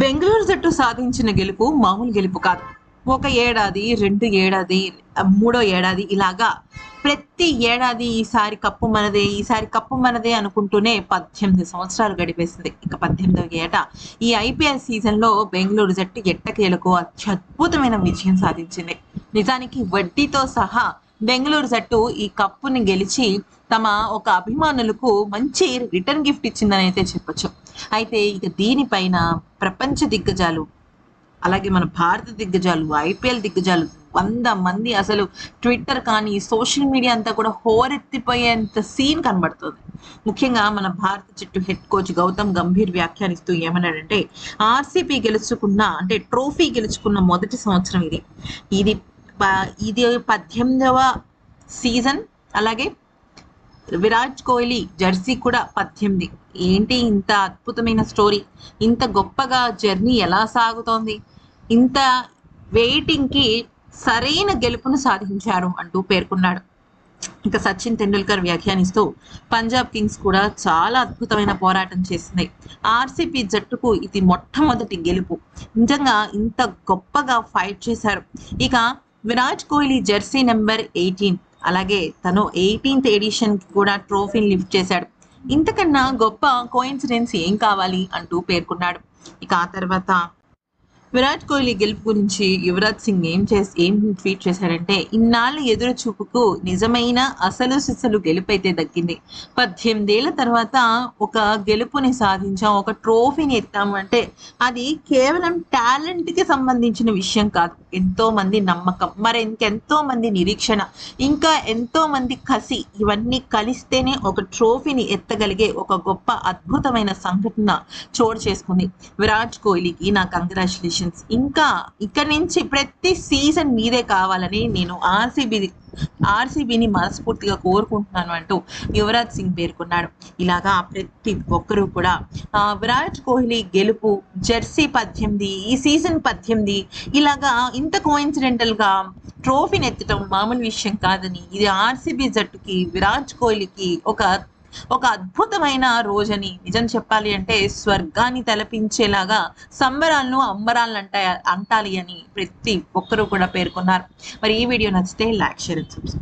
బెంగళూరు జట్టు సాధించిన గెలుపు మామూలు గెలుపు కాదు. ఒక ఏడాది రెండు ఏడాది మూడో ఏడాది ఇలాగా ప్రతి ఏడాది ఈసారి కప్పు మనదే ఈసారి కప్పు మనదే అనుకుంటూనే పద్దెనిమిది సంవత్సరాలు గడిపేసింది. ఇక పద్దెనిమిదవ ఏట ఈ ఐపీఎల్ సీజన్లో బెంగళూరు జట్టు ఎట్టకేలకు అత్యద్భుతమైన విజయం సాధించింది. నిజానికి వడ్డీతో సహా బెంగళూరు జట్టు ఈ కప్పుని గెలిచి తమ ఒక అభిమానులకు మంచి రిటర్న్ గిఫ్ట్ ఇచ్చిందని అయితే చెప్పొచ్చు. అయితే ఇక దీనిపైన ప్రపంచ దిగ్గజాలు అలాగే మన భారత దిగ్గజాలు ఐపీఎల్ దిగ్గజాలు వంద మంది అసలు ట్విట్టర్ కానీ సోషల్ మీడియా అంతా కూడా హోరెత్తిపోయేంత సీన్ కనబడుతుంది. ముఖ్యంగా మన భారత జట్టు హెడ్ కోచ్ గౌతమ్ గంభీర్ వ్యాఖ్యానిస్తూ ఏమన్నాడంటే ఆర్సీపీ గెలుచుకున్న అంటే ట్రోఫీ గెలుచుకున్న మొదటి సంవత్సరం ఇది. ఇది ఇది పద్దెనిమిదవ సీజన్ అలాగే విరాట్ కోహ్లీ జెర్సీ కూడా పద్దెనిమిది. ఏంటి ఇంత అద్భుతమైన స్టోరీ? ఇంత గొప్పగా జర్నీ ఎలా సాగుతోంది? ఇంత వెయిటింగ్కి సరైన గెలుపును సాధించారు అంటూ పేర్కొన్నాడు. ఇక సచిన్ తెండూల్కర్ వ్యాఖ్యానిస్తూ పంజాబ్ కింగ్స్ కూడా చాలా అద్భుతమైన పోరాటం చేసింది. ఆర్సీపీ జట్టుకు ఇది మొట్టమొదటి గెలుపు. నిజంగా ఇంత గొప్పగా ఫైట్ చేశారు. ఇక Virat Kohli jersey number eighteen. అలాగే తను ఎయిటీన్త్ ఎడిషన్ కూడా ట్రోఫీని లిఫ్ట్ చేశాడు. ఇంతకన్నా గొప్ప కోయిన్సిడెన్స్ ఏం కావాలి అంటూ పేర్కొన్నాడు. ఇక ఆ తర్వాత విరాట్ కోహ్లీ గెలుపు గురించి యువరాజ్ సింగ్ ఏం చేసి ఏం ట్వీట్ చేశాడంటే ఇన్నాళ్ళ ఎదురు చూపుకు నిజమైన అసలు సిసలు గెలుపైతే దక్కింది. పద్దెనిమిదేళ్ళ తర్వాత ఒక గెలుపుని సాధించాం ఒక ట్రోఫీని ఎత్తాము అంటే అది కేవలం టాలెంట్కి సంబంధించిన విషయం కాదు. ఎంతో మంది నమ్మకం మరి ఇంకెంతో మంది నిరీక్షణ ఇంకా ఎంతో మంది కసి ఇవన్నీ కలిస్తేనే ఒక ట్రోఫీని ఎత్తగలిగే ఒక గొప్ప అద్భుతమైన సంఘటన చోటు చేసుకుంది. విరాట్ కోహ్లీకి నా కంగ్రాచులేషన్స్ ఇంకా ఇక్కడి నుంచి ప్రతి సీజన్ మీదే కావాలని నేను ఆర్సీబీ ఆర్సీబీని మనస్ఫూర్తిగా కోరుకుంటున్నాను అంటూ యువరాజ్ సింగ్ పేర్కొన్నాడు. ఇలాగా ప్రతి ఒక్కరూ కూడా విరాట్ కోహ్లీ గెలుపు జెర్సీ పద్దెనిమిది ఈ సీజన్ పద్దెనిమిది ఇలాగా ఇంత కోయిన్సిడెంటల్గా ట్రోఫీని ఎత్తడం మామూలు విషయం కాదని ఇది ఆర్సీబీ జట్టుకి విరాట్ కోహ్లీకి ఒక ఒక అద్భుతమైన రోజని. నిజం చెప్పాలి అంటే స్వర్గాన్ని తలపించేలాగా సంబరాలను అంబరాలను అంటాయి అంటాలి అని ప్రతి ఒక్కరూ కూడా పేర్కొన్నారు. మరి ఈ వీడియో నచ్చితే లైక్ షేర్ సబ్స్క్రైబ్.